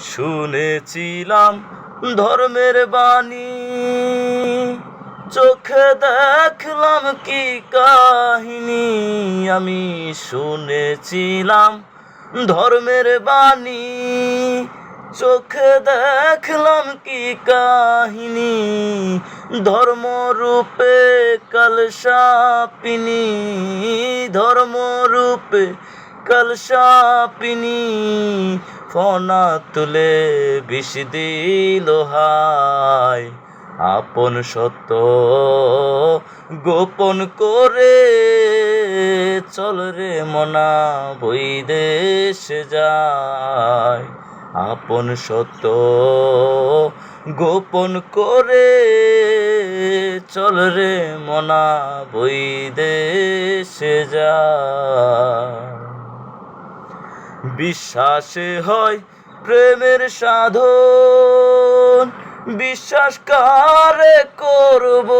শুনেছিলাম ধর্মের বাণী। চোখে দেখলাম কি কাহিনী। আমি শুনেছিলাম ধর্মের বাণী। চোখে দেখলাম কি কাহিনী। ধর্মরূপে কলসাপিনী। ধর্মরূপে কলসাপিনী। ফনা তুলে বিষ দিল হায়। আপন সত্য গোপন করে চল রে মনা বৈদেশ যায়। আপন সত্য গোপন করে চল রে মনা বৈদেশ যায়। বিশ্বাসে হয় প্রেমের সাধন। বিশ্বাস কারে করব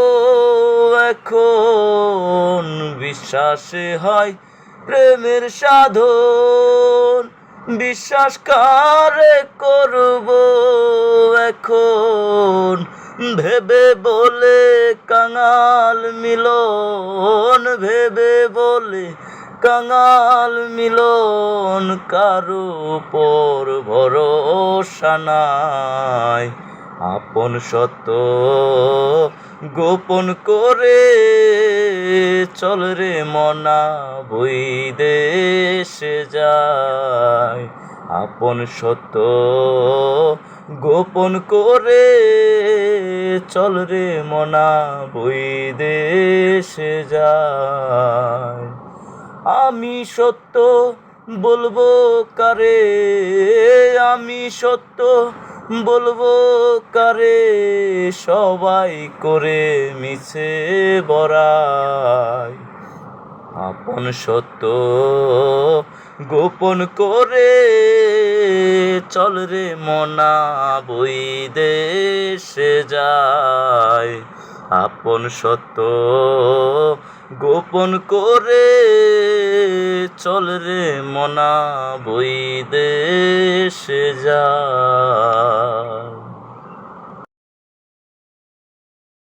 এখন? বিশ্বাসে হয় প্রেমের সাধন। বিশ্বাস কারে করব এখন? ভেবে বলে কাঙাল মিলন, ভেবে বলে কাঙাল মিলন কারও পর ভরসা নাই। আপন সত্য গোপন করে চল রে মনা বৈদেশে যায়। আপন সত্য গোপন করে চল রে মনা বৈদেশে যায়। আমি সত্য বলব কারে? আমি সত্য বলব কারে? সবাই করে মিছে বড়াই। আপন সত্য গোপন করে চল রে মনা বৈদেশে যায়। আপন সত্য গোপন করে চল রে মনা বই দেশে যায়